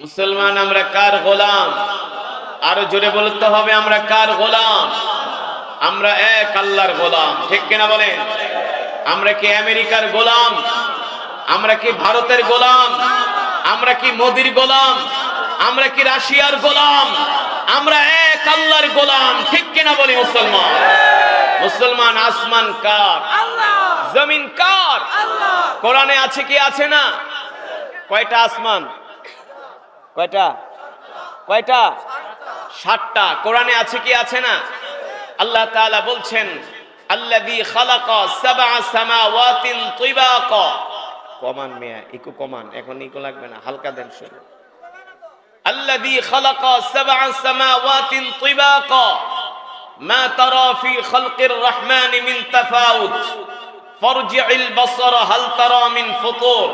মুসলমান আমরা কার গোলাম? আরও জোরে বলতে হবে আমরা কার গোলাম? আমরা এক আল্লাহর গোলাম ঠিক কিনা বলেন? আমরা কি আমেরিকার গোলাম? আমরা কি ভারতের গোলাম? আমরা কি মোদির গোলাম? আমরা কি রাশিয়ার গোলাম? আমরা এক আল্লাহর গোলাম ঠিক কিনা বলি মুসলমান? মুসলমান আসমান কার? জমিন কার? কোরআনে আছে কি আছে না? কয়টা আসমান? কয়টা? কয়টা? সাতটা। কোরআনে আছে কি, আছে না? আল্লাহ তাআলা বলছেন, আল্লাযী খালাকা সাবআ সামাওয়াতিন তিবাকা। কমান মিয়া ইকু কমান, এখন ইকু লাগবে না, হালকা দেন শুরু আল্লাযী খালাকা সাবআ সামাওয়াতিন তিবাকা। মা তারা ফি খালকির রহমান মিন তাফাউত। ফারজি'ল বসর, হাল তারা মিন ফুতুর।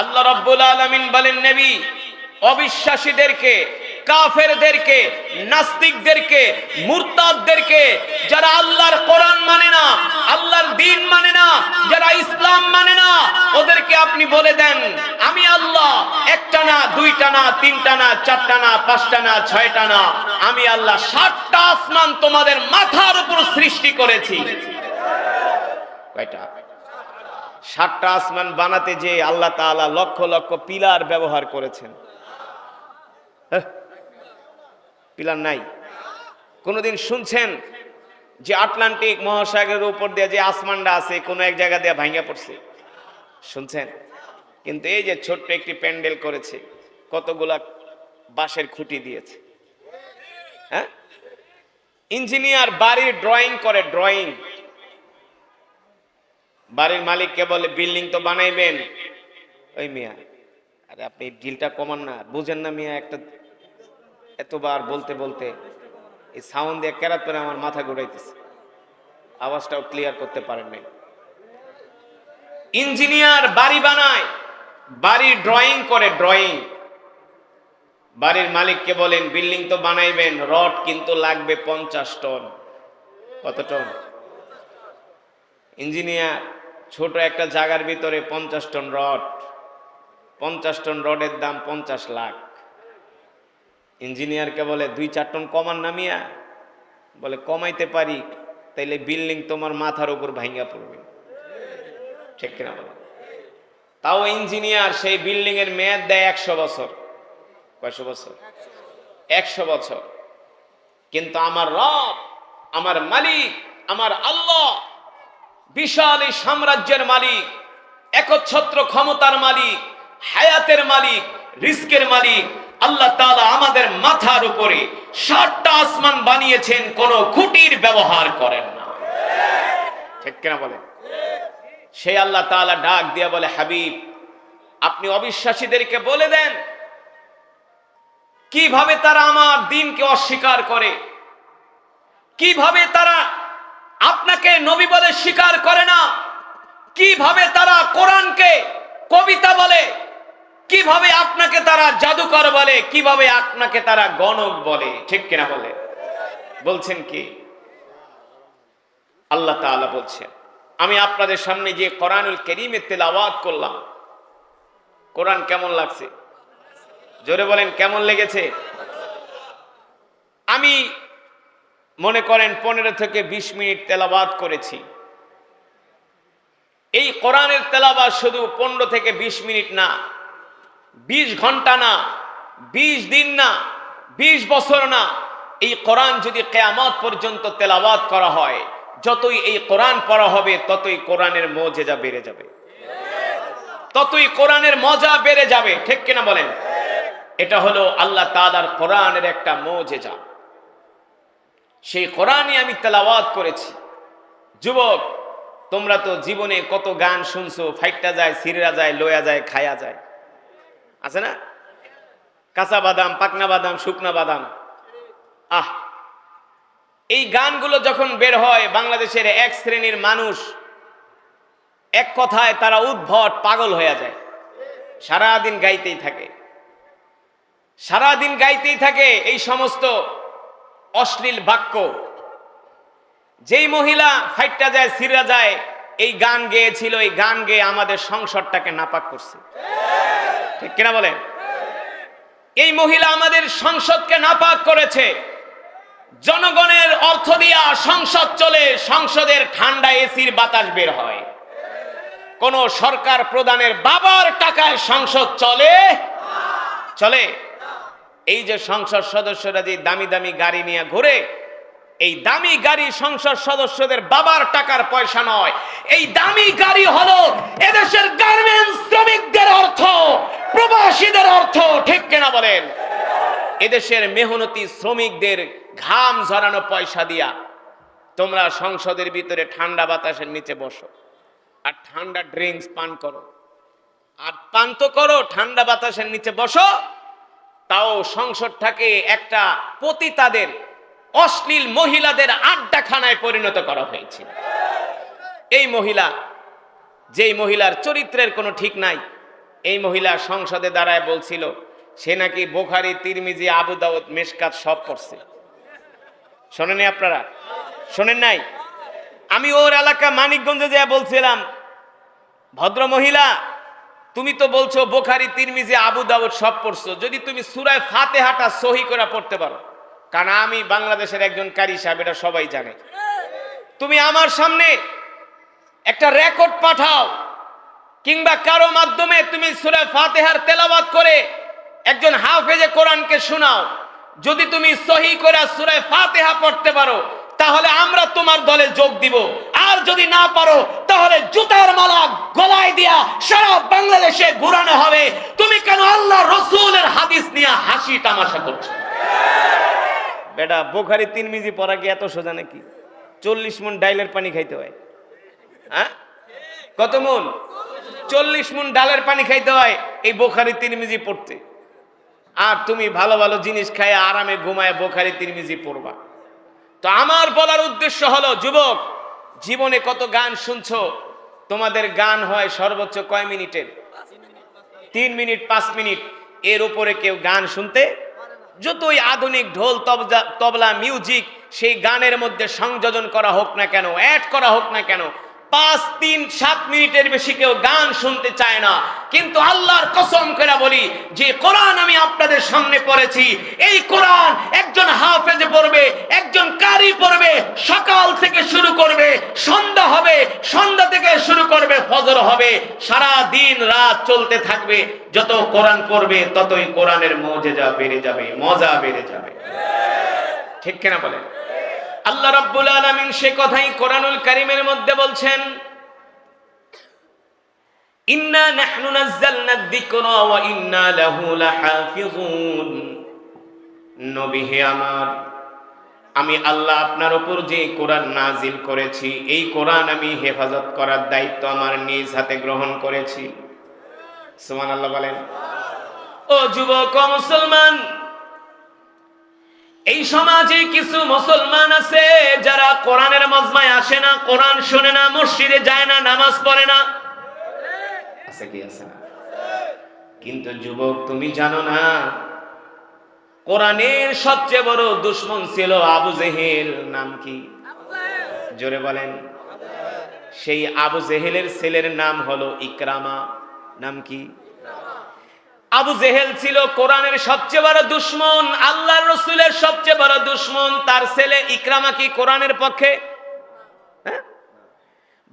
আল্লাহ রাব্বুল আলামিন বলেন, নবী অবিশ্বাসীদেরকে, কাফেরদেরকে, নাস্তিকদেরকে, মুরতাদদেরকে, যারা আল্লাহর কোরআন মানে না, আল্লাহর দিন মানে না, যারা ইসলাম মানে না, ওদেরকে আপনি বলে দেন, আমি আল্লাহ, একটা না, দুইটা না, তিনটা না, চারটা না, পাঁচটা না, ছয়টা না, আমি আল্লাহ সাতটা আসমান তোমাদের মাথার উপর সৃষ্টি করেছি। কয়টা? সাতটা আসমান বানাতে যে আল্লাহ তাআলা লক্ষ লক্ষ পিলার ব্যবহার করেছেন। পিলার নাই। কোনোদিন শুনছেন যে আটলান্টিক মহাসাগরের উপর দিয়ে যে আসমানটা আছে, কোনো এক জায়গা দিয়ে ভাঙা পড়ছে? শুনছেন? কিন্তু এই যে ছোট্ট একটি প্যান্ডেল করেছে, কতগুলা বাঁশের খুঁটি দিয়েছে। হ্যাঁ? ইঞ্জিনিয়ার বাড়ির ড্রয়িং করে, ড্রয়িং। বাড়ির মালিককে বলে, বিল্ডিং তো বানাইবেন। ওই মিয়া, আরে আপনি ডিলটা কমান না, বুঝেন না মিয়া, একটা এতবার বলতে বলতে এই সাউন্ড দিয়ে কেরাত করে আমার মাথা ঘুরাইতেছে। আওয়াজটাও ক্লিয়ার করতে পারেন নাই। ইঞ্জিনিয়ার বাড়ি বানায়, বাড়ি ড্রয়িং করে ড্রয়িং বাড়ির মালিককে বলেন, বিল্ডিং তো বানাইবেন, রড কিন্তু লাগবে পঞ্চাশ টন। কত টন? ইঞ্জিনিয়ার, ছোট একটা জায়গার ভিতরে পঞ্চাশ টন রড। পঞ্চাশ টন রডের দাম পঞ্চাশ লাখ। ইঞ্জিনিয়ারকে বলে, দুই চার টন কমান নামিয়া। বলে, কমাইতে পারি, তাইলে বিল্ডিং তোমার মাথার উপর ভাঙ্গা পড়বে। ঠিক কিনা বলে? তাও ইঞ্জিনিয়ার, সেই বিল্ডিং এর মেয়াদ দেয় একশো বছর। কয়শো বছর? একশো বছর। কিন্তু আমার রব, আমার মালিক, আমার আল্লাহ বিশাল এই সাম্রাজ্যের মালিক, একচ্ছত্র ক্ষমতার মালিক, হায়াতের মালিক, রিস্কের মালিক আল্লাহ তাআলা আমাদের মাথার উপরে ষাটটা আসমান বানিয়েছেন, কোন খুঁটির ব্যবহার করেন না। ঠিক কিনা বলেন? সেই আল্লাহ তাআলা ডাক দিয়া বলে, হাবিব, আপনি অবিশ্বাসীদেরকে বলে দেন, কীভাবে তারা আমার দিনকে অস্বীকার করে? কীভাবে তারা আপনাকে নবী বলে স্বীকার করে না? কীভাবে তারা কোরআনকে কবিতা বলে কীভাবে আপনাকে তারা জাদুকর বলে, কীভাবে আপনাকে তারা গণক বলে? ঠিক কিনা বলে? বলছেন কি? আল্লাহ তাআলা বলছেন, আমি আপনাদের সামনে যে কোরআনুল করিমের তেলাওয়াত করলাম, কোরআন কেমন লাগছে? জোরে বলেন, কেমন লেগেছে? আমি মনে করেন পনেরো থেকে বিশ মিনিট তেলাবাদ করেছি। এই কোরআনের তেলাবাদ শুধু পনেরো থেকে বিশ মিনিট না বিশ ঘণ্টা না, বিশ দিন না, বিশ বছর না, এই কোরআন যদি কেয়ামত পর্যন্ত তেলাবাদ করা হয়, যতই এই কোরআন পড়া হবে, ততই কোরআনের মজেজা বেড়ে যাবে। ততই কোরআনের মজা বেড়ে যাবে, ঠিক কিনা বলেন? এটা হলো আল্লাহ তাআলার কোরআনের একটা মজেজা। সেই কোরআনই আমি তেলাওয়াত করেছি। যুবক, তোমরা তো জীবনে কত গান শুনছো, ফাইটটা যায় সিরা যায়, লয়া যায়, খায়া যায়। আছে না? কাঁচা বাদাম, পাকনা বাদাম, শুকনা বাদাম। আহ! এই গানগুলো যখন বের হয়, বাংলাদেশের এক শ্রেণির মানুষ এক কথায় তারা উদ্ভট পাগল হয়ে যায়। সারাদিন গাইতেই থাকে। সারাদিন গাইতেই থাকে এই সমস্ত অশ্লীল বাক্য। যেই মহিলা ফাইটটা যায়, সিরা যায়, এই গান গেয়েছিল, এই গান গেয়ে আমাদের সংসারটাকে নাপাক করছে। কিনা বলেন? এই মহিলা আমাদের সংসদকে নাপাক করেছে। জনগণের অর্থ দিয়া সংসদ চলে, সংসদের ঠান্ডা এসির বাতাস বের হয়। কোন সরকার প্রদানের বাবার টাকায় সংসদ চলে? চলে। এই যে সংসদ সদস্যরা যে দামি দামি গাড়ি নিয়ে ঘুরে এই দামি গাড়ি সংসদ সদস্যদের বাবার টাকার পয়সা নয়। এই দামি গাড়ি হলো এদেশের গার্মেন্টস শ্রমিকদের অর্থ, প্রবাসীদের অর্থ, ঠিক কেনা বলেন? এদেশের মেহনতি শ্রমিকদের ঘাম ঝরানো পয়সা দিয়া তোমরা সংসদের ভিতরে ঠান্ডা বাতাসের নিচে বসো আর ঠান্ডা ড্রিঙ্কস পান করো। আর পান তো করো, ঠান্ডা বাতাসের নিচে বসো, তাও সংসদটাকে একটা পতিতাদের অশ্লীল মহিলাদের আড্ডাখানায় পরিণত করা হয়েছে। এই মহিলা, যেই মহিলার চরিত্রের কোনো ঠিক নাই, এই মহিলা সংসদে দাঁড়ায় বলছিল, সে নাকি বোখারি, তিরমিজি, আবু দাউদ, মেশকাত সব পড়ছে। শোনেনি আপনারা? শোনেন নাই? আমি ওর এলাকা মানিকগঞ্জে যা বলছিলাম, ভদ্র মহিলা, তুমি তো বলছো বোখারি, তিরমিজি, আবু দাউদ সব পড়ছো। যদি তুমি সুরায় ফাতেহাটা সহি করে পড়তে পারো। কারণ আমি বাংলাদেশের একজন কারি সাহেব, এটা সবাই জানে। তুমি আমার সামনে একটা রেকর্ড পাঠাও, কিংবা কারও মাধ্যমে তুমি সুরায় ফাতেহার তেলাবাদ করে একজন হাফেজে কোরআনকে শোনাও। যদি তুমি সহি করে সুরে ফাতেহা পড়তে পারো, তাহলে আমরা তোমার দলে যোগ দিব। আর যদি না পারো, তাহলে জুতার মালা গলায় দিয়া সারা বাংলাদেশে ঘুরানো হবে। তুমি কেন আল্লাহ রসুলের হাদিস নিয়ে হাসি তামাশা করছ? বেটা, বোখারি তিন মিজি পড়া কি এত সোজা নাকি? চল্লিশ মন ডাইলের পানি খাইতে হয়। হ্যাঁ? কত মন? চল্লিশ মন ডালের পানি খাইতে হয় এই বোখারি তিরমিজি পড়তে। আর তুমি ভালো ভালো জিনিস খায় আরামে ঘুমায় বোখারি তিরমিজি পড়বা। তো আমার বলার উদ্দেশ্য হলো, যুবক, জীবনে কত গান শুনছো? তোমাদের গান হয় সর্বোচ্চ কয় মিনিটের? তিন মিনিট, পাঁচ মিনিট। এর উপরে কেউ গান শুনতে যতই আধুনিক ঢোল তবলা মিউজিক সেই গানের মধ্যে সংযোজন করা হোক না কেন অ্যাড করা হোক না কেন পাঁচ, তিন, সাত মিনিটের বেশি কেউ গান শুনতে চায় না। কিন্তু আল্লাহর কসম করে বলি, যে কোরআন আমি আপনাদের সামনে পড়েছি, এই কোরআন একজন হাফেজে পড়বে, একজন কারি পড়বে, সকাল থেকে শুরু করবে, সন্ধ্যা হবে, সন্ধ্যা থেকে শুরু করবে, ফজর হবে, সারা দিন রাত চলতে থাকবে, যত কোরআন পড়বে, ততই কোরআনের মজেজা বেড়ে যাবে, মজা বেড়ে যাবে। ঠিক কিনা বলেন? আল্লাহ রাব্বুল আলামিন সে কথাই কোরআনুল কারীমের মধ্যে বলছেন, ইন্না নাহনু নাযালনা যিকরা ওয়া ইন্না লাহু লাহাফিজুন। নবী হে আমার, আমি আল্লাহ আপনার উপর যে কোরআন নাজিল করেছি, এই কোরআন আমি হেফাজত করার দায়িত্ব আমার নিজ হাতে গ্রহণ করেছি। সুবহানাল্লাহ বলেন। ও যুবক মুসলমান এই সমাজে কিছু মুসলমান আছে যারা কোরআনের মজমায় আসে না, কোরআন শোনে না, মসজিদে যায় না, নামাজ পড়ে না। আছে কি, আছে না? কিন্তু যুবক, তুমি জানো না, কোরআনের সবচেয়ে বড় দুশ্মন ছিল আবু জেহেল, নাম কি? জোরে বলেন। সেই আবু জেহেলের ছেলের নাম হলো ইকরামা, নাম কি? আবু জেহেল ছিল কোরআনের সবচেয়ে বড় দুশ্মন, আল্লাহর রসুলের সবচেয়ে বড় দুশ্মন, তার ছেলে ইকরামা কি কোরআনের পক্ষে? হ্যাঁ?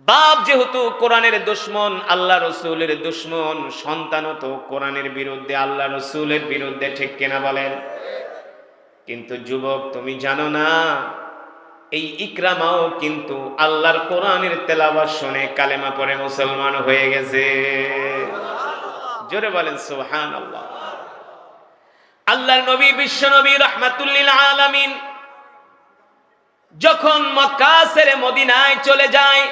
বাপ যেহেতু কোরআনের দুশ্মন, আল্লাহ রসুলের দুশ্মন, সন্তানও তো কোরআনের বিরুদ্ধে, আল্লাহ রসুলের বিরুদ্ধে, ঠিক কেনা বলেন? কিন্তু যুবক, তুমি জানো না, এই ইকরামাও কিন্তু আল্লাহর কোরআনের তেলাবাস শুনে কালেমা পরে মুসলমান হয়ে গেছে। জোরে বলেন সুহান আল্লাহ আল্লাহর নবী, বিশ্ব নবী, রহমাতুল্লিল আলামিন যখন মক্কা ছেড়ে মদিনায় চলে যায়,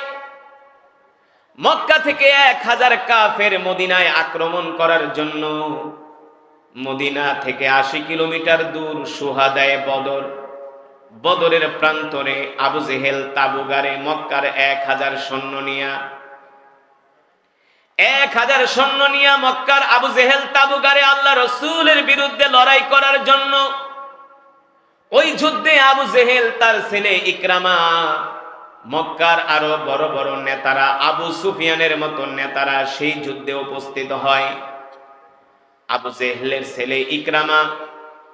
মক্কা থেকে এক হাজার কাফের মদিনায় আক্রমণ করার জন্য মদিনা থেকে আশি কিলোমিটার দূর সুহাদায় বদর, বদরের প্রান্তরে আবু জেহেল তাবুগারে মক্কার এক হাজার সৈন্য নিয়া এক হাজার সৈন্য নিয়া মক্কার আবু জেহেল তাবুগারে আল্লাহ রসুলের বিরুদ্ধে লড়াই করার জন্য ওই যুদ্ধে আবু জেহেল তার ছেলে ইকরামা, মক্কার আরও বড় বড় নেতারা, আবু সুফিয়ানের মতো নেতারা সেই যুদ্ধে উপস্থিত হয়। আবু জেহলের ছেলে ইকরামা,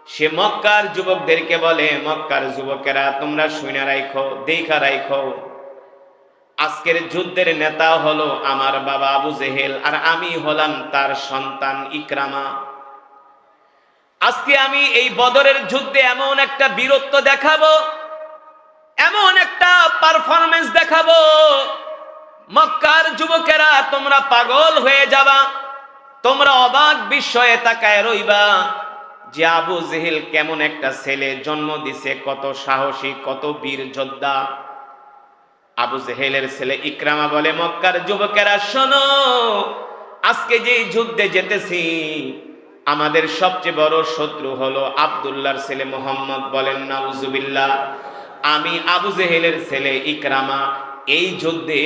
সে মক্কার যুবকদেরকে বলে, মক্কার যুবকেরা, তোমরা শুনে রাইখো, দেখা রাখো আজকের যুদ্ধের নেতা হলো আমার বাবা আবু জেহেল, আর আমি হলাম তার সন্তান ইকরামা। আজকে আমি এই বদরের যুদ্ধে এমন একটা বীরত্ব দেখাবো, এমন একটা পারফরমেন্স দেখাবো। মক্কার যুবকেরা, তোমরা পাগল হয়ে যাবা, তোমরা অবাক বিস্ময়ে তাকায় রইবা যে আবু জেহেল কেমন একটা ছেলে, জন্ম দিছে কত সাহসী, কত বীর যোদ্ধা। আবু জেহেলের ছেলে ইকরামা বলে মক্কার যুবকেরা শোনো আজকে যে যুদ্ধে যেতেছি আমাদের সবচেয়ে বড় শত্রু হলো আব্দুল্লাহর ছেলে মোহাম্মদ বলেন নাউজুবিল্লাহ আমি আবু জেহেলের ছেলে ইকরামা এই যুদ্ধে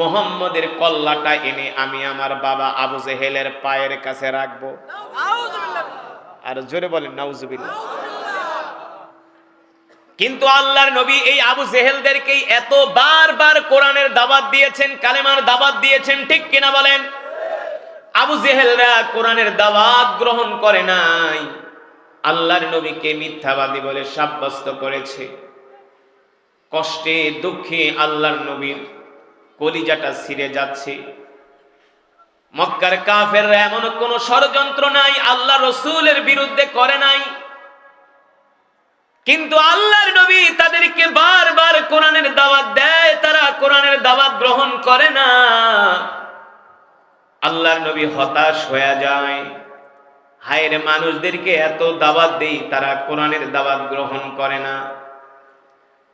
মোহাম্মদের কল্লাটা এনে আমি আমার বাবা আবু জেহেলের পায়ের কাছে রাখব। আর জোরে বলেন নাউজুবিল্লাহ। কিন্তু আল্লাহর নবী এই আবু জেহেলদেরকে এত বারবার কোরআনের দাবাত দিয়েছেন, কালেমার দাবাত দিয়েছেন, ঠিক কিনা বলেন? আবু জেহেলরা কোরআনের দাওয়াত গ্রহণ করে নাই। আল্লাহর নবীকে মিথ্যাবাদী বলে সাব্যস্ত করেছে। কষ্টে, দুঃখে আল্লাহর নবীর কলিজাটা ছিঁড়ে যাচ্ছে। মক্কার কাফেররা এমন কোন ষড়যন্ত্র নাই, আল্লাহ রসুলের বিরুদ্ধে করে নাই। কিন্তু আল্লাহর নবী তাদেরকে বারবার কোরআনের দাওয়াত দেয়, তারা কোরআনের দাওয়াত গ্রহণ করে না। আল্লাহর নবী হতাশ হয়ে যায়। হায়ের মানুষদেরকে এত দাওয়াত দেই, তারা কোরআনের দাওয়াত গ্রহণ করে না।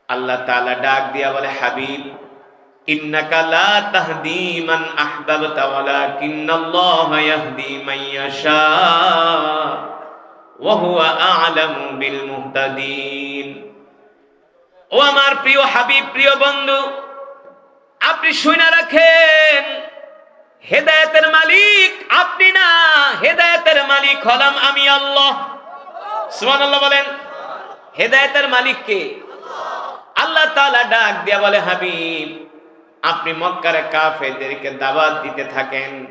আল্লাহ তাআলা ডাক দিয়া বলে, হাবিব, ইন্নাকা লা তাহদি মান আহবাবতা, ওয়ালাকিন্নাল্লাহা ইয়াহদি মান আ'লামু বিল মুহতাদিন ও আমার প্রিয় হাবিব, প্রিয় বন্ধু, আপনি শুনে রাখেন, হেদায়েতের মালিক আপনি না, হেদায়েতের মালিক হলাম আমি আল্লাহ। সুবহানাল্লাহ বলেন, হেদায়েতের মালিক কে? আল্লাহ তাআলা ডাক দিয়া বলে, হাবিব, আপনি মক্কার কাফেরদেরকে দাওয়াত দিতে থাকেন।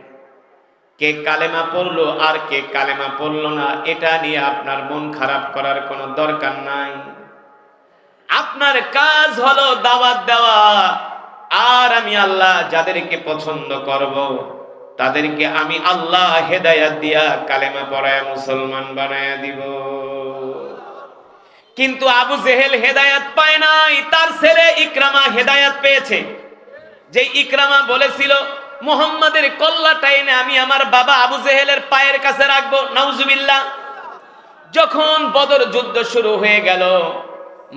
কে কালেমা পড়ল আর কে কালেমা পড়ল না, এটা নিয়ে আপনার মন খারাপ করার কোনো দরকার নাই। আপনার কাজ হলো দাওয়াত দেওয়া, আর আমি আল্লাহ যাদেরকে পছন্দ করব, তাদেরকে আমি আল্লাহ হেদায়াত দিয়া কালেমা পড়ায় মুসলমান বানায়া দিব। কিন্তু আবু জেহেল হেদায়াত পায় নাই, তার ছেলে ইকরামা হেদায়াত পেয়েছে। যে ইকরামা বলেছিল মুহাম্মাদের কল্লাটা এনে আমি আমার বাবা আবু জেহেলের পায়ের কাছে রাখব, নাউজুবিল্লাহ। যখন বদর যুদ্ধ শুরু হয়ে গেল,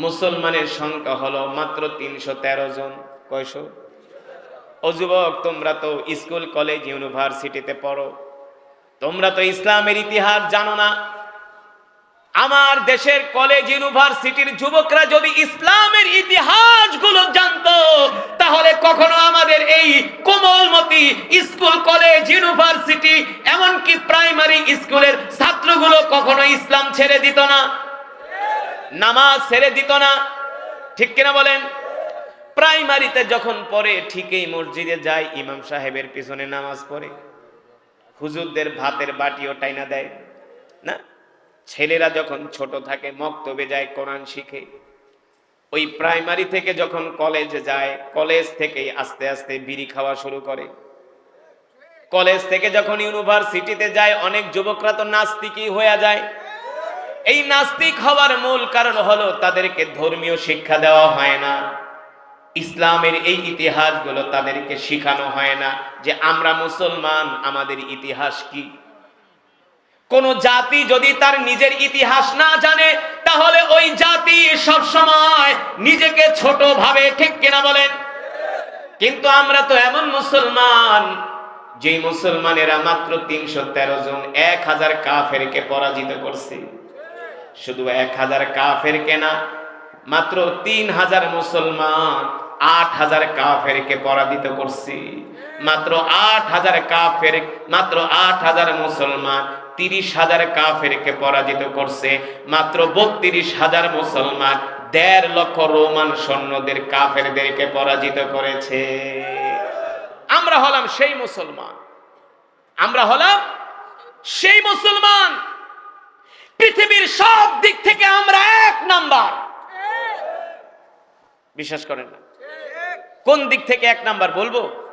মুসলমানের সংখ্যা হলো মাত্র তিনশো তেরো জন। কয়শো? ও যুবক, তোমরা তো স্কুল, কলেজ, ইউনিভার্সিটিতে পড়ো। তোমরা তো ইসলামের ইতিহাস জানো না। আমার দেশের কলেজ ইউনিভার্সিটির যুবকরা যদি ইসলামের ইতিহাসগুলো জানতো, তাহলে কখনো আমাদের এই কোমলমতি স্কুল কলেজ ইউনিভার্সিটি এমনকি প্রাইমারি স্কুলের ছাত্রগুলো কখনো ইসলাম ছেড়ে দিত না। নামাজ ছেড়ে দিত না। ঠিক কিনা বলেন? প্রাইমারিতে যখন পড়ে, ঠিকই মসজিদে যায়, ইমাম সাহেবের পিছনে নামাজ পড়ে। হুজুরদের ভাতের বাটিও টাইনা দেয়। না? ছেলেরা যখন ছোট থাকে, মক্তবে যায়, কোরআন শিখে। ওই প্রাইমারি থেকে যখন কলেজে যায়, কলেজ থেকেই আস্তে আস্তে বিড়ি খাওয়া শুরু করে। কলেজ থেকে যখন ইউনিভার্সিটিতে যায়, অনেক যুবকরা তো নাস্তিকই হয়ে যায়। এই নাস্তিক হওয়ার মূল কারণ হলো তাদেরকে ধর্মীয় শিক্ষা দেওয়া হয় না। ইসলামের এই ইতিহাসগুলো তাদেরকে শিখানো হয় না যে আমরা মুসলমান, আমাদের ইতিহাস কি? কোন জাতি যদি তার নিজের ইতিহাস না জানে, তাহলে ওই জাতি সব সময় নিজেকে ছোট ভাবে, ঠিক কিনা বলেন? কিন্তু আমরা তো এমন মুসলমান যে মুসলমানেরা মাত্র তিনশো তেরো জন এক হাজার কাফেরকে পরাজিত করছে। শুধু এক হাজার কাফের কেনা মাত্র তিন হাজার মুসলমান আট হাজার কাফেরকে পরাজিত করছি। মাত্র আট হাজার কাফের, মাত্র আট হাজার মুসলমান তিরিশ হাজার কাফেরকে পরাজিত করছে। মাত্র বত্রিশ হাজার মুসলমান, দেড় লক্ষ রোমান সৈন্যদের কাফেরদেরকে পরাজিত করেছে। আমরা হলাম সেই মুসলমান। আমরা হলাম সেই মুসলমান। পৃথিবীর সব দিক থেকে আমরা এক নাম্বার। বিশ্বাস করেন না? কোন দিক থেকে এক নাম্বার বলব?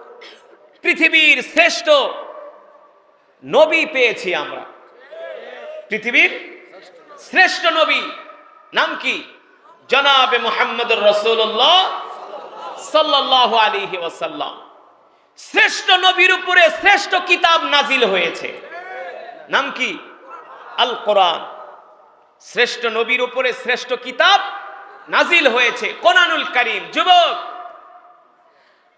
পৃথিবীর শ্রেষ্ঠ নবী পেয়েছি আমরা। পৃথিবীর শ্রেষ্ঠ নবী নাম কি? জনাবে মোহাম্মদ রসুল্লাহ সাল্লাহ আলিহি ওয়াসাল্লাম। শ্রেষ্ঠ নবীর উপরে শ্রেষ্ঠ কিতাব নাজিল হয়েছে। নাম কি? আল কোরআন শ্রেষ্ঠ নবীর উপরে শ্রেষ্ঠ কিতাব নাজিল হয়েছে। কোরআনুল করিম। যুবক,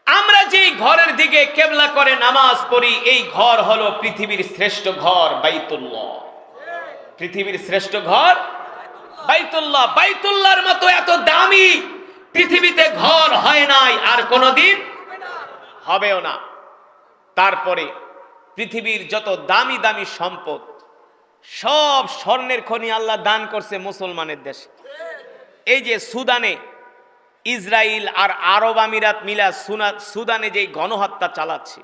আমরা যেই ঘরের দিকে কেবলা করে নামাজ পড়ি, এই ঘর হলো পৃথিবীর শ্রেষ্ঠ ঘর, বাইতুল্লাহ। পৃথিবীর শ্রেষ্ঠ ঘর? বাইতুল্লাহ, বাইতুল্লাহর মতো এত দামি পৃথিবীতে ঘর হয় নাই আর কোনোদিন হবেও না। তারপরে পৃথিবীর যত দামি দামি সম্পদ, সব স্বর্ণের খনি আল্লাহ দান করছে মুসলমানের দেশে। এই যে সুদানে ইসরায়েল আর আরব আমিরাত মিলা সুদানে যেই গণহত্যা চালাচ্ছে,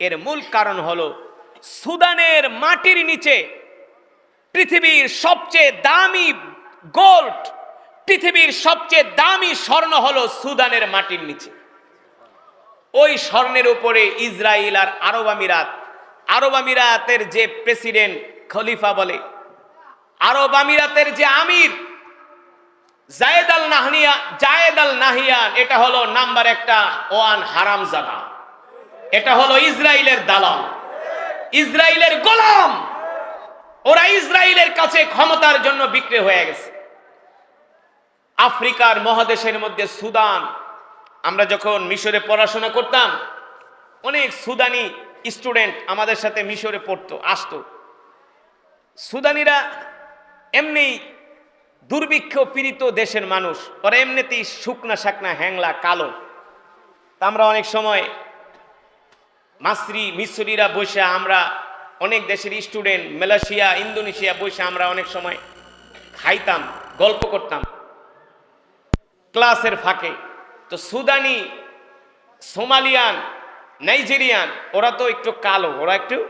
এর মূল কারণ হলো সুদানের মাটির নিচে পৃথিবীর সবচেয়ে দামি গোল্ড, পৃথিবীর সবচেয়ে দামি স্বর্ণ হলো সুদানের মাটির নিচে। ওই স্বর্ণের উপরে ইসরায়েল আর আরব আমিরাত, আরব আমিরাতের যে প্রেসিডেন্ট খলিফা বলে, আরব আমিরাতের যে আমির জায়েদ আল নাহনিয়া, জায়েদ আল নাহিয়ান, এটা হলো নাম্বার একটা ওয়ান হারাম জাগা এটা হলো ইসরায়েলের দালাল। ইসরায়েলের গোলাম। ওরা ইসরায়েলের কাছে ক্ষমতার জন্য বিক্রি হয়ে গেছে। আফ্রিকার মহাদেশের মধ্যে সুদান। আমরা যখন মিশরে পড়াশোনা করতাম, অনেক সুদানি স্টুডেন্ট আমাদের সাথে মিশরে পড়তো, আসতো। সুদানিরা এমনি দুর্ভিক্ষ পীড়িত দেশের মানুষ। ওরা এমনিতেই শুকনা শাকনা হ্যাংলা কালো। তা আমরা অনেক সময় মাসরি মিসরিরা বসে আমরা অনেক দেশের স্টুডেন্ট মালয়েশিয়া, ইন্দোনেশিয়া বসে আমরা অনেক সময় খাইতাম, গল্প করতাম। ক্লাসের ফাঁকে। তো সুদানি, সোমালিয়ান, নাইজেরিয়ান, ওরা তো একটু কালো, ওরা একটু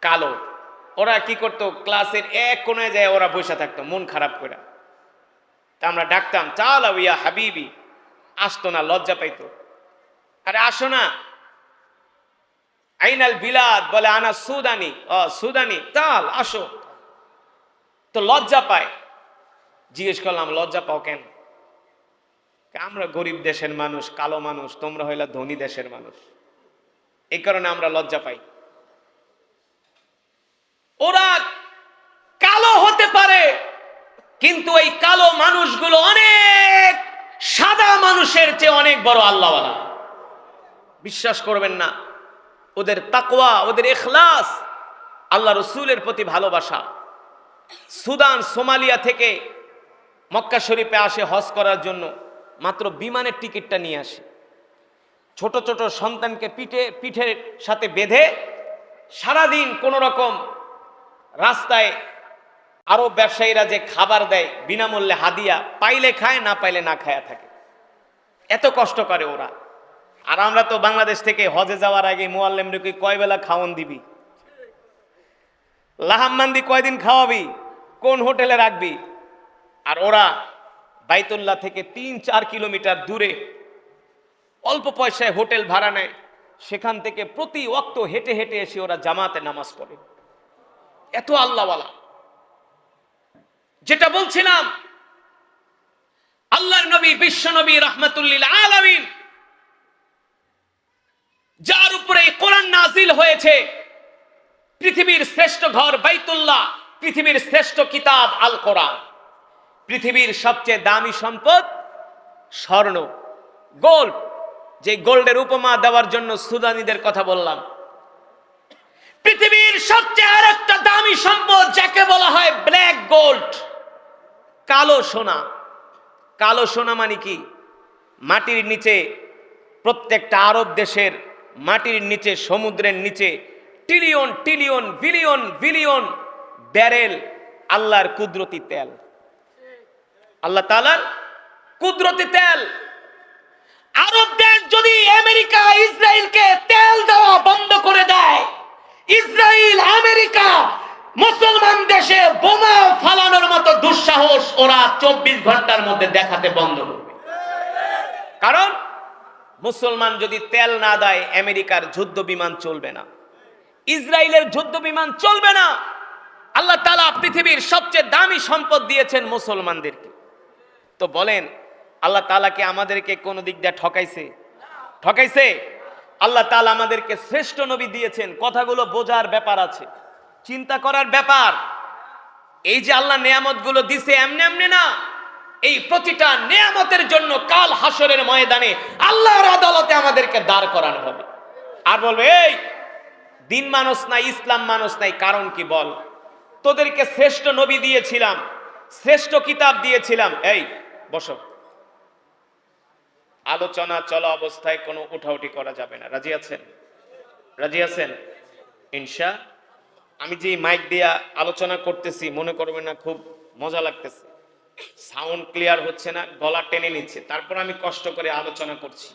কালো। ওরা কি করতো, ক্লাসের এক কোনায় যায় ওরা বসে থাকতো, মন খারাপ করে। তা আমরা ডাকতাম চাল ইয়া হাবিবি। আসতো না, লজ্জা পাইতো। আরে আসো না আইনাল বিলাদ বলে, আনা সুদানি। ও সুদানি। চাল আসো। তো লজ্জা পায়। জিজ্ঞেস করলাম, লজ্জা পাও কেন? আমরা গরিব দেশের মানুষ, কালো মানুষ, তোমরা হইলা ধনী দেশের মানুষ। এই কারণে আমরা লজ্জা পাই। ওরা কালো হতে পারে, কিন্তু এই কালো মানুষগুলো অনেক সাদা মানুষের চেয়ে অনেক বড় আল্লাহওয়ালা। বিশ্বাস করবেন না ওদের তাকওয়া, ওদের এখলাস আল্লাহ রসুলের প্রতি ভালোবাসা। সুদান, সোমালিয়া থেকে মক্কা শরীফে আসে হজ করার জন্য, মাত্র বিমানের টিকিটটা নিয়ে আসে। ছোট ছোট সন্তানকে পিঠে, পিঠের সাথে বেঁধে সারাদিন কোনো রকম রাস্তায় আরও ব্যবসায়ীরা যে খাবার দেয়, বিনামূল্যে হাদিয়া, পাইলে খায়, না পাইলে না খায়া থাকে। এত কষ্ট করে ওরা। আর আমরা তো বাংলাদেশ থেকে হজে যাওয়ার আগে মোয়াল্লেম রেখে কয় বেলা খাওয়ন দিবি? লাহাম্মান্দি কয়দিন খাওয়াবি? কোন হোটেলে রাখবি? আর ওরা বাইতুল্লাহ থেকে তিন চার কিলোমিটার দূরে অল্প পয়সায় হোটেল ভাড়া নেয়। সেখান থেকে প্রতি অক্ত হেঁটে হেঁটে এসে ওরা জামাতে নামাজ পড়ে। এত আল্লাহওয়ালা। যেটা বলছিলাম, আল্লাহর নবী, বিশ্ব নবী, রহমতুল্লিল আলামিন যার উপরে কোরআন নাজিল হয়েছে। পৃথিবীর শ্রেষ্ঠ ঘর বাইতুল্লাহ, পৃথিবীর শ্রেষ্ঠ কিতাব আল কোরআন পৃথিবীর সবচেয়ে দামি সম্পদ স্বর্ণ। গোল্ড যে গোল্ডের উপমা দেওয়ার জন্য সুদানিদের কথা বললাম। পৃথিবীর সবচেয়ে আরেকটা দামি সম্পদ যাকে বলা হয় ব্ল্যাক গোল্ড, কালো সোনা। কালো সোনা মানে কি? মাটির নিচে প্রত্যেকটা আরব দেশের মাটির নিচে, সমুদ্রের নিচে trillion trillion billion billion barrel আল্লাহর কুদরতি তেল। আল্লাহ তালার কুদরতি তেল। আরব দেশ যদি আমেরিকা, ইসরায়েলকে তেল দেওয়া বন্ধ করে দেয়, ইসরায়েল, আমেরিকা মুসলমান দেশে বোমা ফালানোর মতো দুঃসাহস ওরা চব্বিশ ঘণ্টার মধ্যে দেখাতে বন্ধ করবে। কারণ মুসলমান যদি তেল না দেয়, আমেরিকার যুদ্ধ বিমান চলবে না। ইসরায়েলের যুদ্ধ বিমান চলবে না। আল্লাহ তালা পৃথিবীর সবচেয়ে দামি সম্পদ দিয়েছেন মুসলমানদেরকে। তো বলেন, আল্লাহ তালাকে আমাদেরকে কোন দিক দিয়ে ঠকাইছে? ঠকাইছে? আল্লাহ তালা আমাদেরকে শ্রেষ্ঠ নবী দিয়েছেন। কথাগুলো বোঝার ব্যাপার আছে। চিন্তা করার ব্যাপার। এই যে আল্লাহ নেয়ামতগুলো দিছে, এমনি এমনি না। এই প্রতিটা নেয়ামতের জন্য কাল হাসরের ময়দানে আল্লাহর আদালতে আমাদেরকে দাঁড় করানো হবে। আর বলবে, এই, দিন মানুষ নাই, ইসলাম মানুষ নাই, কারণ কি বল? তোদেরকে শ্রেষ্ঠ নবী দিয়েছিলাম, শ্রেষ্ঠ কিতাব দিয়েছিলাম। এই, বসো। আলোচনা চলা অবস্থায় কোনো উঠাউঠি করা যাবে না। রাজি আছেন? রাজি আছেন? ইনশা, আমি যে মাইক দিয়া আলোচনা করতেছি, মনে করবেন না, খুব মজা লাগতেছে। সাউন্ড ক্লিয়ার হচ্ছে না, গলা টেনে নিচ্ছে। তারপর আমি কষ্ট করে আলোচনা করছি।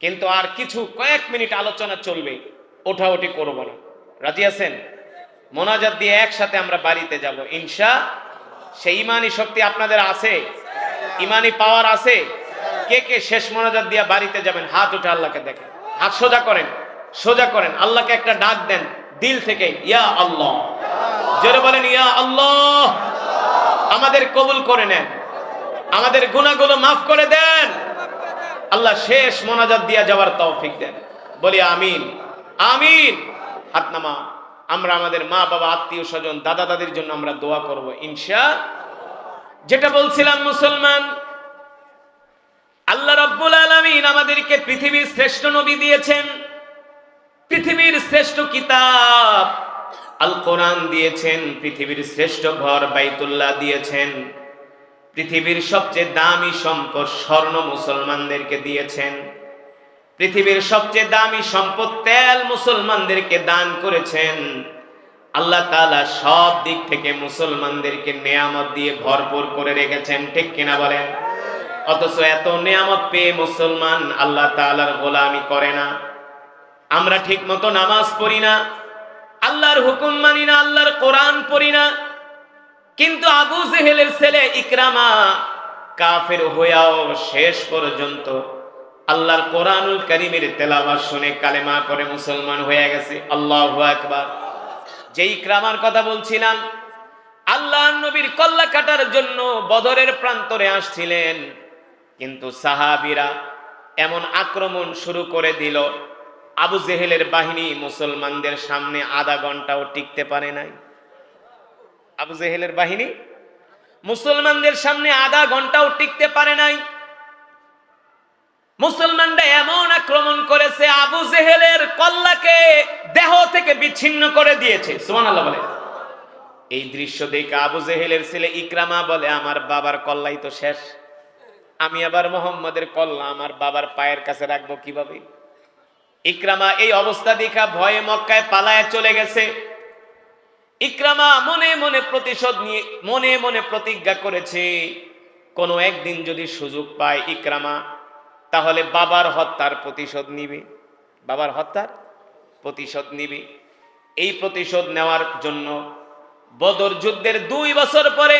কিন্তু আর কিছু কয়েক মিনিট আলোচনা চলবে ওঠাওঠি করব না। রাজি আছেন? মোনাজাত দিয়ে একসাথে আমরা বাড়িতে যাব। ইনশা, সেই ইমানি শক্তি আপনাদের আছে? ইমানি পাওয়ার আছে? কে কে শেষ মোনাজাত দিয়ে বাড়িতে যাবেন? হাত উঠে আল্লাহকে দেখেন। হাত সোজা করেন সোজা করেন। আল্লাহকে একটা ডাক দেন, দিল থেকে, ইয়া আল্লাহ। জোরে বলেন, ইয়া আল্লাহ। আমাদের কবুল করে নেন। আমাদের গুনাহগুলো মাফ করে দেন। আল্লাহ শেষ মোনাজাত দিয়া যাওয়ার তৌফিক দেন। বলি আমিন। আমিন। হাত নামা আমরা আমাদের মা বাবা আত্মীয় স্বজন দাদা দাদির জন্য আমরা দোয়া করব ইনশা। যেটা বলছিলাম মুসলমান, আল্লাহ রব্বুল আলামিন আমাদেরকে পৃথিবীর শ্রেষ্ঠ নবী দিয়েছেন। পৃথিবীর শ্রেষ্ঠ কিতাব। আল কোরআন দিয়েছেন, পৃথিবীর শ্রেষ্ঠ ঘর বাইতুল্লাহ দিয়েছেন, পৃথিবীর সবচেয়ে দামি সম্পদ স্বর্ণ মুসলমানদেরকে দিয়েছেন, পৃথিবীর সবচেয়ে দামি সম্পদ তেল মুসলমানদেরকে দান করেছেন। আল্লাহ তাআলা সব দিক থেকে মুসলমানদেরকে নেয়ামত দিয়ে ভরপুর করে রেখেছেন, ঠিক কিনা বলেন? অথচ এত নেয়ামত পেয়ে মুসলমান আল্লাহ তাআলার গোলামি করে না। আমরা ঠিক মতো নামাজ পড়ি না আল্লাহর হুকুম মানি না, আল্লাহর কোরআন পড়ি না। কিন্তু আবু জেহেলের ছেলে ইকরামা কাফের হইয়াও শেষ পর্যন্ত আল্লাহর কোরআনুল করিমের তেলাওয়াত শুনে কালেমা করে মুসলমান হয়ে গেছে। আল্লাহু একবার যে ইকরামার কথা বলছিলাম আল্লাহ নবীর কল্লা কাটার জন্য বদরের প্রান্তরে আসছিলেন। কিন্তু সাহাবিরা এমন আক্রমণ শুরু করে দিল আবু জেহেলের বাহিনী মুসলমানদের সামনে আধা ঘন্টাও টিকতে পারে নাই। আবু জেহেলের বাহিনী মুসলমানদের সামনে আধা ঘন্টাও টিকতে পারে নাই। মুসলমানরা এমন আক্রমণ করেছে, আবু জেহেলের কল্লাকে দেহ থেকে বিচ্ছিন্ন করে দিয়েছে। বলে। এই দৃশ্য দেখে আবু জেহেলের ছেলে ইকরামা বলে, আমার বাবার কল্লাই তো শেষ। আমি আবার মোহাম্মদের কল্লা, আমার বাবার পায়ের কাছে রাখব কীভাবে? ইকরামা এই অবস্থা দেখা ভয়ে মক্কায় পালায় চলে গেছে। ইকরামা মনে মনে প্রতিশোধ নিয়ে, মনে মনে প্রতিজ্ঞা করেছে, কোনো একদিন যদি সুযোগ পায় ইকরামা, তাহলে বাবার হত্যার প্রতিশোধ নিবে। বাবার হত্যার প্রতিশোধ নিবে। এই প্রতিশোধ নেওয়ার জন্য বদর যুদ্ধের দুই বছর পরে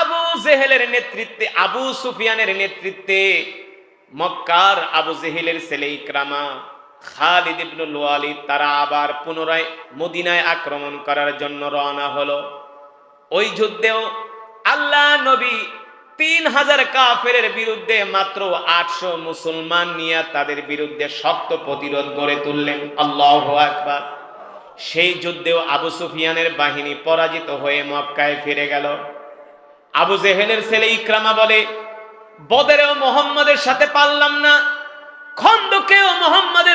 আবু জেহেলের নেতৃত্বে, আবু সুফিয়ানের নেতৃত্বে মক্কার আবু জেহেলের ছেলে ইকরামা খালিদ ইবনুল ওয়ালিদ তারা আবার পুনরায় মদিনায় আক্রমণ করার জন্য রওনা হলো। ওই যুদ্ধেও আল্লাহ নবী তিন হাজার কাফের বিরুদ্ধে মাত্র আটশো মুসলমান নিয়ে তাদের বিরুদ্ধে শক্ত প্রতিরোধ গড়ে তুললেন। আল্লাহ আকবার। সেই যুদ্ধেও আবু সুফিয়ানের বাহিনী পরাজিত হয়ে মক্কায় ফিরে গেল। আবু জেহেলের ছেলে ইকরামা বলে, বদরেও মোহাম্মদের সাথে পারলাম না। খন্দকেও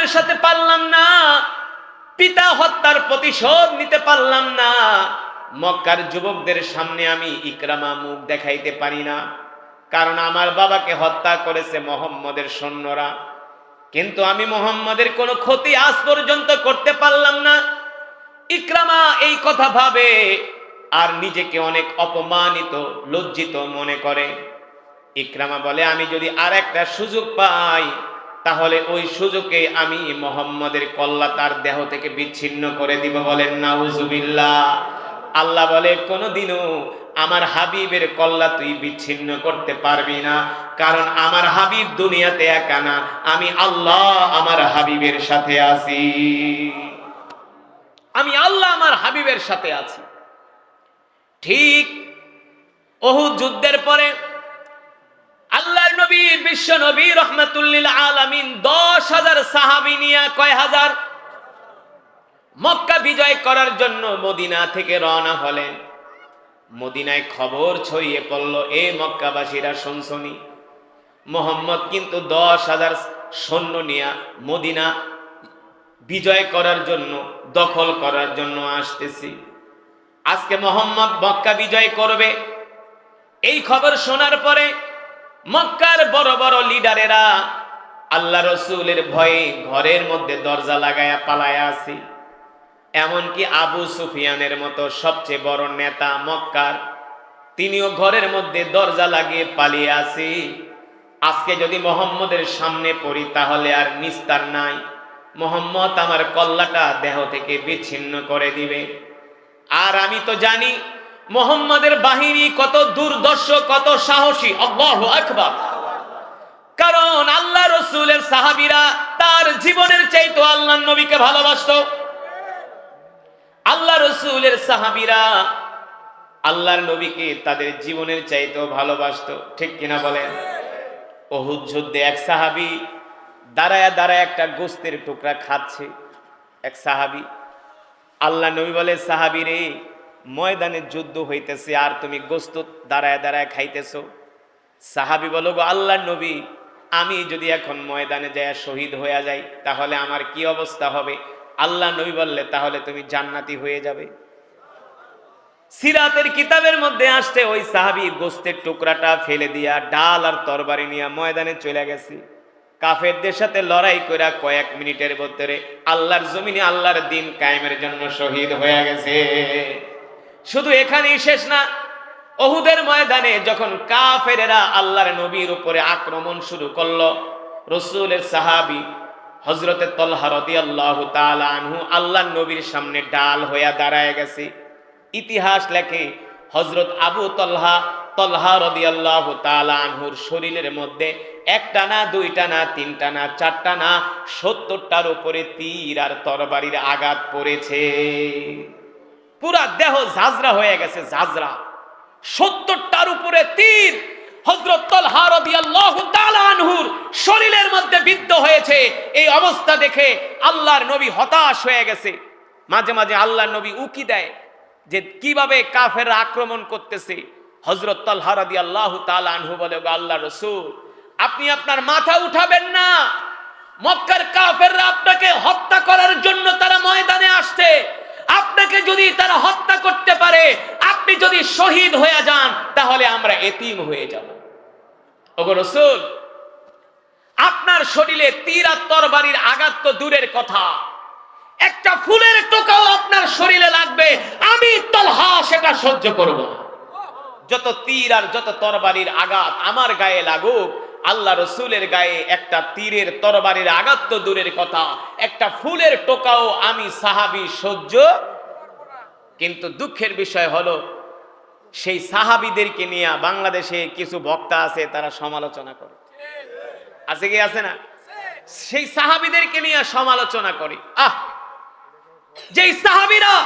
মোহাম্মদের সাথে পারলাম না, পিতা হত্যার প্রতিশোধ নিতে পারলাম না। মক্কার যুবকদের সামনে আমি ইকরামা মুখ দেখাইতে পারি না, কারণ আমার বাবাকে হত্যা করেছে মোহাম্মদের সৈন্যরা। কিন্তু আমি মোহাম্মদের কোনো ক্ষতি আজ পর্যন্ত করতে পারলাম না। ইকরামা এই কথা ভাবে আর নিজেকে অনেক অপমানিত, লজ্জিত মনে করে। ইকরামা বলে, আমি যদি আর একটা সুযোগ পাই তাহলে ওই সুযোগে আমি মোহাম্মদের কল্লা তার দেহ থেকে বিচ্ছিন্ন করে দিব বলেন, নাউজুবিল্লাহ। আল্লাহ বলে, কোনোদিনও আমার হাবিবের কল্লা তুই বিচ্ছিন্ন করতে পারবি না, কারণ আমার হাবিব দুনিয়াতে একা না, আমি আল্লাহ আমার হাবিবের সাথে আছি। আমি আল্লাহ আমার হাবিবের সাথে আছি। ঠিক অহুদ যুদ্ধের পরে নবী বিশ্ব নবী, রহমতুল্লিল আলামিন দশ হাজার সাহাবি নিয়ে কয় হাজার? মক্কা বিজয় করার জন্য মদিনা থেকে রওনা হলেন। মদিনায় খবর ছড়িয়ে পড়ল, এ মক্কাবাসীরা মোহাম্মদ কিন্তু দশ হাজার সৈন্য নিয়া মদিনা বিজয় করার জন্য, দখল করার জন্য আসতেছি। আজকে মোহাম্মদ মক্কা বিজয় করবে। এই খবর শোনার পরে মক্কার বড় বড় লিডারেরা আল্লাহ রসুলের ভয়ে ঘরের মধ্যে দরজা লাগায়া পালায়া আছি এমনকি আবু সুফিয়ানের মতো সবচেয়ে বড় নেতা মক্কার, তিনিও ঘরের মধ্যে দরজা লাগিয়ে পালিয়ে আসি। আজকে যদি মোহাম্মদের সামনে পড়ি তাহলে আর নিস্তার নাই। মোহাম্মদ আমার কল্লাটা দেহ থেকে বিচ্ছিন্ন করে দিবে। আর আমি তো জানি মোহাম্মদের বাহিনী কত দুর্দর্শ, কত সাহসী। আল্লাহু আকবার। কারণ আল্লাহ রসুলের সাহাবীরা তার জীবনের চাইতো আল্লাহ নবীকে ভালোবাসতো। আল্লাহ রসুলের সাহাবীরা আল্লাহর নবীকে তাদের জীবনের চাইতেও ভালোবাসতো। ঠিক কিনা বলেন? অহুদ যুদ্ধে এক সাহাবি দাঁড়ায় দাঁড়ায় একটা গোস্তের টুকরা খাচ্ছে। এক সাহাবি, আল্লাহ নবী বলে, সাহাবি রে ময়দানে যুদ্ধ হইতেছে আর তুমি গোস্ত দাঁড়ায় দাঁড়ায় খাইতেছো। সাহাবি বলো, গো আল্লাহ নবী, আমি যদি এখন ময়দানে যায় শহীদ হয়ে যাই, তাহলে আমার কি অবস্থা হবে? আল্লাহ নবী বললে, তাহলে তুমি জান্নাতি হয়ে যাবে। সিরাতের কিতাবের মধ্যে আসতে ওই সাহাবি গোস্তের টুকরাটা ফেলে দিয়া ডাল আর তরবারি নিয়ে ময়দানে চলে গেছে। কাফেরদের সাথে লড়াই কইরা কয়েক মিনিটের ভিতরে আল্লাহর জমিনে আল্লাহর দিন কায়েমের জন্য শহীদ হয়ে গেছে। শুধু এখানেই শেষ না, অহুদের ময়দানে যখন কাফেরেরা আল্লাহর নবীর উপরে আক্রমণ শুরু করল, রসুলের সাহাবি হজরতে তলহা রদি আল্লাহ আনহু আল্লাহ নবীর সামনে ডাল হইয়া দাঁড়ায় গেছে। ইতিহাস লেখে হজরত আবু তলহা তলহা রদি আল্লাহ আনহুর শরীরের মধ্যে একটা না, দুইটা না, তিনটা না, চারটা না, সত্তরটার উপরে তীর আর তরবারির আঘাত পড়েছে। পুরা দেহ ঝাঁঝরা হয়ে গেছে, ঝাঁঝরা। সত্তরটার উপরে তীর। শরীরের মধ্যে বিদ্ধ হয়েছে। এই অবস্থা দেখে আল্লাহর নবী হতাশ হয়ে গেছে। মাঝে মাঝে আল্লাহর নবী উকি দেয় যে কীভাবে কাফেররা আক্রমণ করতেছে। হজরত তলহা রাদিয়াল্লাহু তাআলা আনহু বলে আল্লাহ রসূল, আপনি আপনার মাথা উঠাবেন না। মক্কার কাফেররা আপনাকে হত্যা করার জন্য তারা ময়দানে আসছে। আপনাকে যদি তারা হত্যা করতে পারে, আপনি যদি শহীদ হয়ে যান, তাহলে আমরা এতিম হয়ে যাব। ওগো রসুল, আপনার শরীরে তীর আর তরবারির আঘাত তো দূরের কথা। একটা ফুলের টোকাও আপনার শরীরে লাগবে, আমি তলহা সেটা সহ্য করব যত তীর আর যত তরবারির আঘাত আমার গায়ে লাগুক, আল্লাহ রসুলের গায়ে একটা তীরের তরবারির আঘাত তো দূরের কথা। একটা ফুলের টোকাও আমি সাহাবি সহ্য কিন্তু দুঃখের বিষয় হলো, সেই সাহাবিদেরকে নিয়ে বাংলাদেশে কিছু বক্তা আছে, তারা সমালোচনা করে। আছে কি আছে না? সেই সাহাবিদেরকে নিয়ে সমালোচনা করি। আহ! যেই সাহাবিরা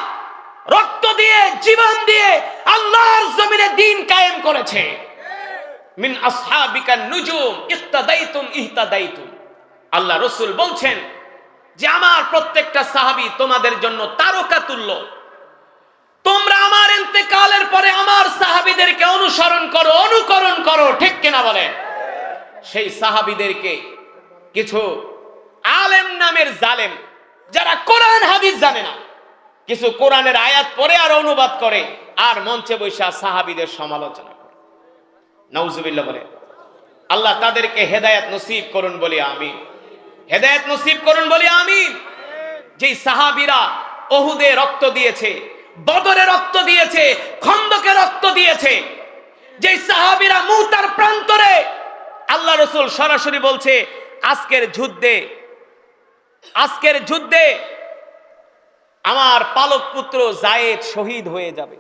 রক্ত দিয়ে, জীবন দিয়ে আল্লাহর জমিনে দিন কায়েম করেছে। মিন আসহাবিকা নুজুম ইহতাদাইতুম ইহতাদাইতুম। আল্লাহ রসুল বলছেন যে, আমার প্রত্যেকটা সাহাবী তোমাদের জন্য তারকা তুল্য তোমরা আমার ইন্তেকালের পরে আমার সাহাবীদেরকে অনুসরণ করো, অনুকরণ করো, ঠিক কিনা বলে? সেই সাহাবীদেরকে কিছু আলেম নামের জালেম, যারা কোরআন, হাদিস জানে না, কিছু কোরআনের আয়াত পড়ে আর অনুবাদ করে আর মঞ্চে বৈশা সাহাবীদের সমালোচনা করে। নৌজুবিল্লা বলে, আল্লাহ তাদেরকে হেদায়েত নসিব করুন বলি আমি। হেদায়েত নসিব করুন বলি আমি। যেই সাহাবীরা অহুদে রক্ত দিয়েছে বদরে রক্ত দিয়েছে, খন্দকে রক্ত দিয়েছে। যে সাহাবীরা মুতার প্রান্তরে, আল্লাহ রসুল সরাসরি বলছে, আজকের যুদ্ধে আজকের যুদ্ধে আমার পালক পুত্র জায়েদ শহীদ হয়ে যাবে।